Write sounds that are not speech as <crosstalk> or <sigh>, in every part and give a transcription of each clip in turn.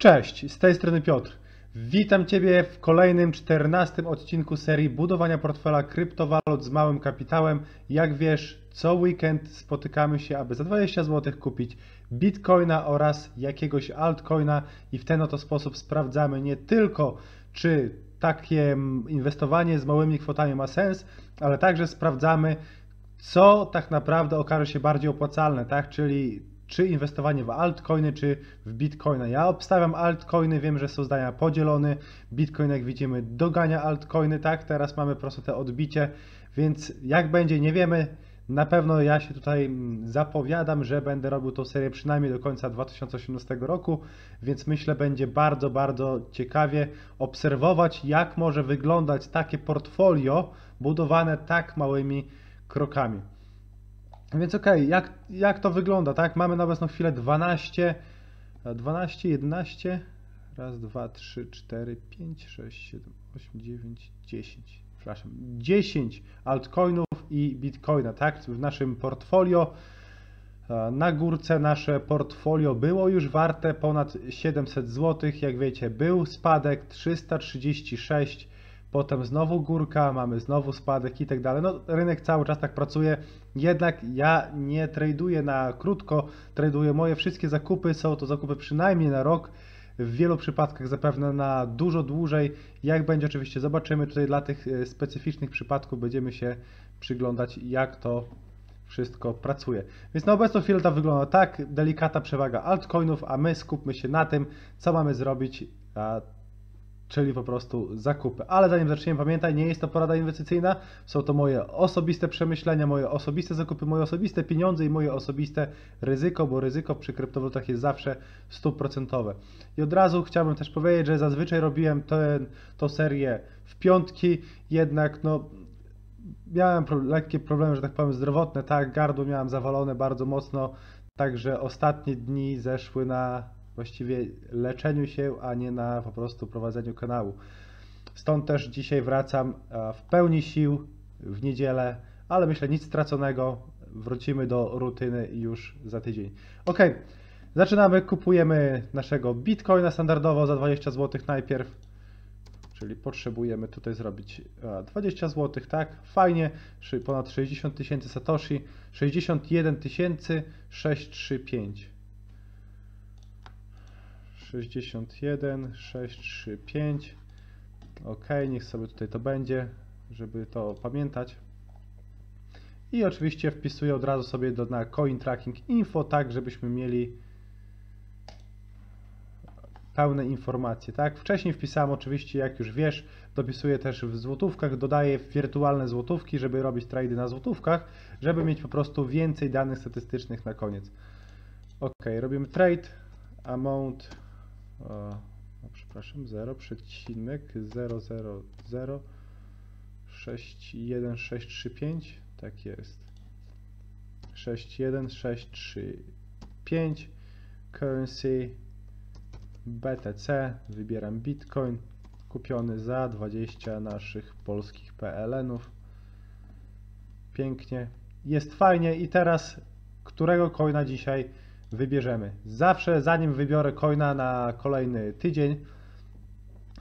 Cześć, z tej strony Piotr. Witam Ciebie w kolejnym, czternastym odcinku serii budowania portfela kryptowalut z małym kapitałem. Jak wiesz, co weekend spotykamy się, aby za 20 zł kupić bitcoina oraz jakiegoś altcoina i w ten oto sposób sprawdzamy nie tylko, czy takie inwestowanie z małymi kwotami ma sens, ale także sprawdzamy, co tak naprawdę okaże się bardziej opłacalne, tak? Czyli czy inwestowanie w altcoiny, czy w bitcoina. Ja obstawiam altcoiny, wiem, że są zdania podzielone. Bitcoin, jak widzimy, dogania altcoiny, tak? Teraz mamy po prostu te odbicie, więc jak będzie, nie wiemy. Na pewno ja się tutaj mm, zapowiadam, że będę robił tą serię przynajmniej do końca 2018 roku, więc myślę, będzie bardzo, bardzo ciekawie obserwować, jak może wyglądać takie portfolio budowane tak małymi krokami. Więc okej, okay, jak, jak to wygląda, tak? Mamy na obecną chwilę 12, 12, 11, raz, dwa, trzy, cztery, pięć, sześć, siedem, osiem, dziewięć, dziesięć, przepraszam, 10 altcoinów i bitcoina, tak? W naszym portfolio. Na górce nasze portfolio było już warte ponad 700 zł. Jak wiecie, był spadek 336 potem znowu górka, mamy znowu spadek i tak dalej. No, rynek cały czas tak pracuje, jednak ja nie traduję na krótko, traduję moje wszystkie zakupy, są to zakupy przynajmniej na rok, w wielu przypadkach zapewne na dużo dłużej. Jak będzie oczywiście zobaczymy, tutaj dla tych e, specyficznych przypadków będziemy się przyglądać jak to wszystko pracuje. Więc na obecną chwilę to wygląda tak, delikatna przewaga altcoinów, a my skupmy się na tym, co mamy zrobić czyli po prostu zakupy. Ale zanim zaczniemy, pamiętaj, nie jest to porada inwestycyjna, są to moje osobiste przemyślenia, moje osobiste zakupy, moje osobiste pieniądze i moje osobiste ryzyko, bo ryzyko przy kryptowalutach jest zawsze stuprocentowe. I od razu chciałbym też powiedzieć, że zazwyczaj robiłem ten, tą serię w piątki, jednak no miałem pro, lekkie problemy, że tak powiem, zdrowotne, tak, gardło miałem zawalone bardzo mocno, także ostatnie dni zeszły na właściwie leczeniu się, a nie na po prostu prowadzeniu kanału. Stąd też dzisiaj wracam e, w pełni sił w niedzielę, ale myślę nic straconego. Wrócimy do rutyny już za tydzień. Ok, zaczynamy. Kupujemy naszego bitcoina standardowo za 20 zł najpierw. Czyli potrzebujemy tutaj zrobić 20 e, zł, tak? Fajnie, ponad 60 tysięcy Satoshi, 61 635. 61, 635. OK, niech sobie tutaj to będzie, żeby to pamiętać. I oczywiście wpisuję od razu sobie do, na coin tracking info, tak żebyśmy mieli pełne informacje, tak? Wcześniej wpisałem oczywiście, jak już wiesz, dopisuję też w złotówkach, dodaję wirtualne złotówki, żeby robić trady na złotówkach, żeby mieć po prostu więcej danych statystycznych na koniec. OK, robimy trade, amount o, przepraszam, 0, przecinek 0, 0, 0, 6, 1, 6, 3, 5, tak jest. 6, 1, 6, 3, 5, currency BTC, wybieram Bitcoin, kupiony za 20 naszych polskich PLN-ów. Pięknie, jest fajnie. I teraz którego coina dzisiaj wybierzemy. Zawsze zanim wybiorę coina na kolejny tydzień,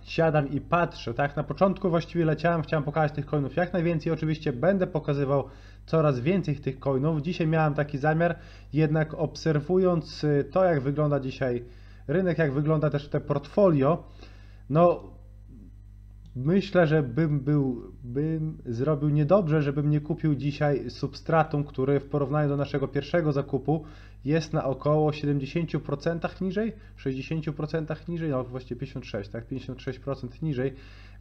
siadam i patrzę, tak? Na początku właściwie leciałem, chciałem pokazać tych coinów jak najwięcej. Oczywiście będę pokazywał coraz więcej tych coinów. Dzisiaj miałem taki zamiar, jednak obserwując y, to, jak wygląda dzisiaj rynek, jak wygląda też te portfolio, no myślę, że bym był, bym zrobił niedobrze, żebym nie kupił dzisiaj substratum, który w porównaniu do naszego pierwszego zakupu jest na około 70% niżej, 60% niżej, no właściwie 56, tak, 56% niżej,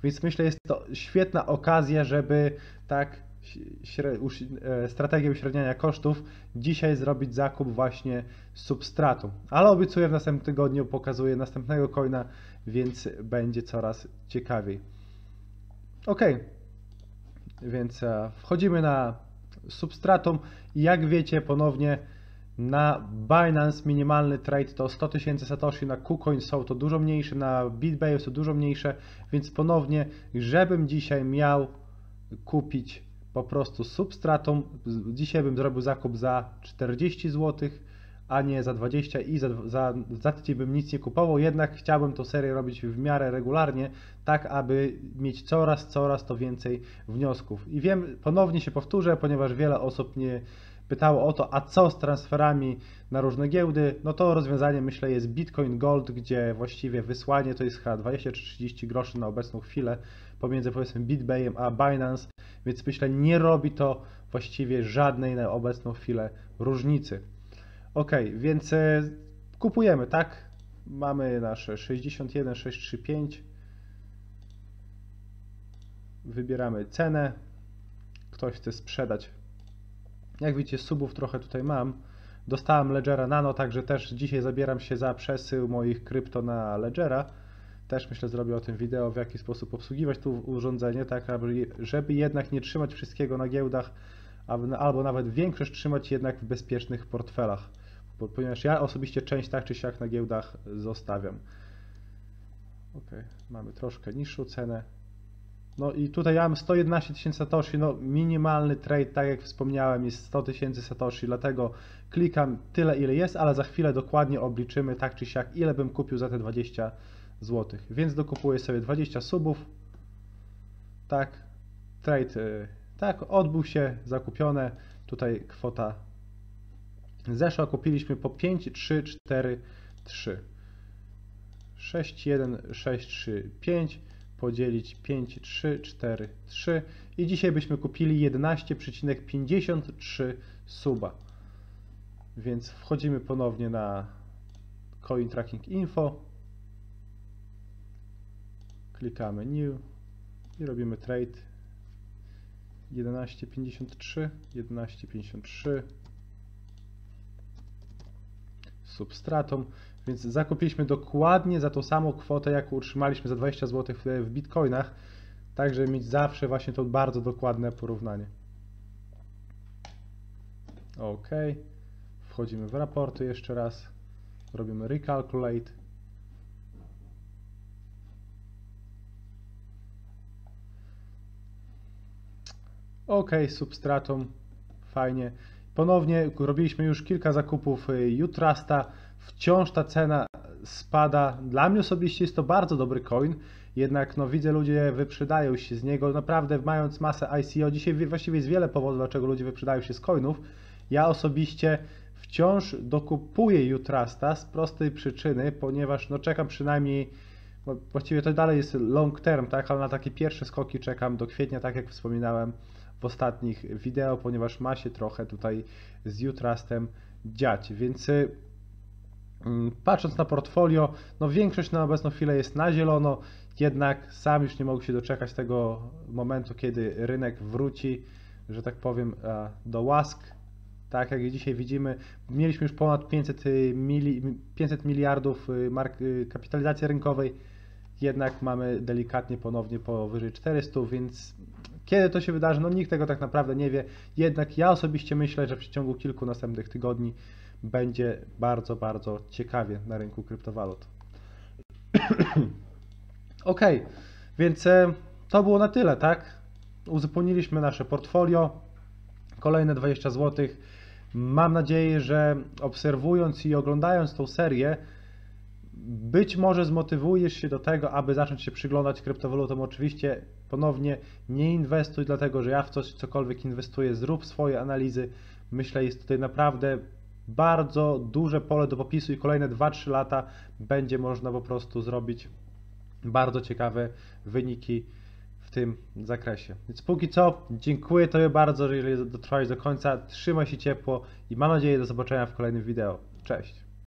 więc myślę, jest to świetna okazja, żeby tak e, strategię uśredniania kosztów dzisiaj zrobić zakup właśnie substratu. Ale obiecuję w następnym tygodniu, pokazuję następnego coina, więc będzie coraz ciekawiej. Ok, więc e, wchodzimy na substratum i jak wiecie ponownie na Binance minimalny trade to 100 tysięcy Satoshi, na KuCoin są to dużo mniejsze, na BitBay są dużo mniejsze, więc ponownie, żebym dzisiaj miał kupić po prostu substratum, dzisiaj bym zrobił zakup za 40 zł, a nie za 20 i za, za, za tydzień bym nic nie kupował, jednak chciałbym tą serię robić w miarę regularnie, tak aby mieć coraz, coraz to więcej wniosków. I wiem, ponownie się powtórzę, ponieważ wiele osób mnie pytało o to, a co z transferami na różne giełdy, no to rozwiązanie myślę jest Bitcoin Gold, gdzie właściwie wysłanie to jest chyba 20 czy 30 groszy na obecną chwilę pomiędzy powiedzmy BitBayem a Binance, więc myślę nie robi to właściwie żadnej na obecną chwilę różnicy. Ok, więc e, kupujemy, tak? Mamy nasze 61635. Wybieramy cenę. Ktoś chce sprzedać. Jak widzicie, subów trochę tutaj mam. Dostałem Ledgera Nano, także też dzisiaj zabieram się za przesył moich krypto na Ledgera. Też myślę zrobię o tym wideo, w jaki sposób obsługiwać to urządzenie, tak aby, żeby jednak nie trzymać wszystkiego na giełdach, albo nawet większość trzymać jednak w bezpiecznych portfelach ponieważ ja osobiście część tak czy siak na giełdach zostawiam. Ok, mamy troszkę niższą cenę. No i tutaj ja mam 111 tysięcy Satoshi, no minimalny trade, tak jak wspomniałem, jest 100 tysięcy Satoshi, dlatego klikam tyle ile jest, ale za chwilę dokładnie obliczymy tak czy siak, ile bym kupił za te 20 zł. Więc dokupuję sobie 20 subów. Tak, trade, y, tak, odbył się, zakupione. Tutaj kwota Zeszła kupiliśmy po 5, 3, 4, 3. 6, 1, 6, 3, 5 podzielić 5, 3, 4, 3 i dzisiaj byśmy kupili 11,53 suba. Więc wchodzimy ponownie na Coin Tracking Info. Klikamy New i robimy trade 11,53, 11,53 substratą, więc zakupiliśmy dokładnie za tą samą kwotę, jaką utrzymaliśmy za 20 zł w bitcoinach, tak żeby mieć zawsze właśnie to bardzo dokładne porównanie. OK, wchodzimy w raporty jeszcze raz, robimy recalculate. OK, substratum, fajnie. Ponownie robiliśmy już kilka zakupów y, Utrasta. Wciąż ta cena spada. Dla mnie osobiście jest to bardzo dobry coin, jednak no, widzę ludzie wyprzedają się z niego, naprawdę mając masę ICO. Dzisiaj właściwie jest wiele powodów, dlaczego ludzie wyprzedają się z coinów. Ja osobiście wciąż dokupuję Utrasta z prostej przyczyny, ponieważ no, czekam przynajmniej właściwie to dalej jest long term, tak, ale na takie pierwsze skoki czekam do kwietnia, tak jak wspominałem w ostatnich wideo, ponieważ ma się trochę tutaj z Utrustem dziać, więc y, mm, patrząc na portfolio, no większość na obecną chwilę jest na zielono, jednak sam już nie mogę się doczekać tego momentu, kiedy rynek wróci, że tak powiem, do łask. Tak jak dzisiaj widzimy, mieliśmy już ponad 500, mili, 500 miliardów y, mark, y, kapitalizacji rynkowej, jednak mamy delikatnie ponownie powyżej 400, więc kiedy to się wydarzy, no nikt tego tak naprawdę nie wie. Jednak ja osobiście myślę, że w przeciągu kilku następnych tygodni będzie bardzo, bardzo ciekawie na rynku kryptowalut. <clears throat> ok, więc e, to było na tyle, tak? Uzupełniliśmy nasze portfolio. Kolejne 20 zł. Mam nadzieję, że obserwując i oglądając tą serię, być może zmotywujesz się do tego, aby zacząć się przyglądać kryptowalutom. Oczywiście ponownie nie inwestuj, dlatego że ja w coś cokolwiek inwestuję, zrób swoje analizy. Myślę, jest tutaj naprawdę bardzo duże pole do popisu i kolejne 2-3 lata będzie można po prostu zrobić bardzo ciekawe wyniki w tym zakresie. Więc póki co, dziękuję Tobie bardzo, że jeżeli dotrwałeś do końca, trzymaj się ciepło i mam nadzieję do zobaczenia w kolejnym wideo. Cześć!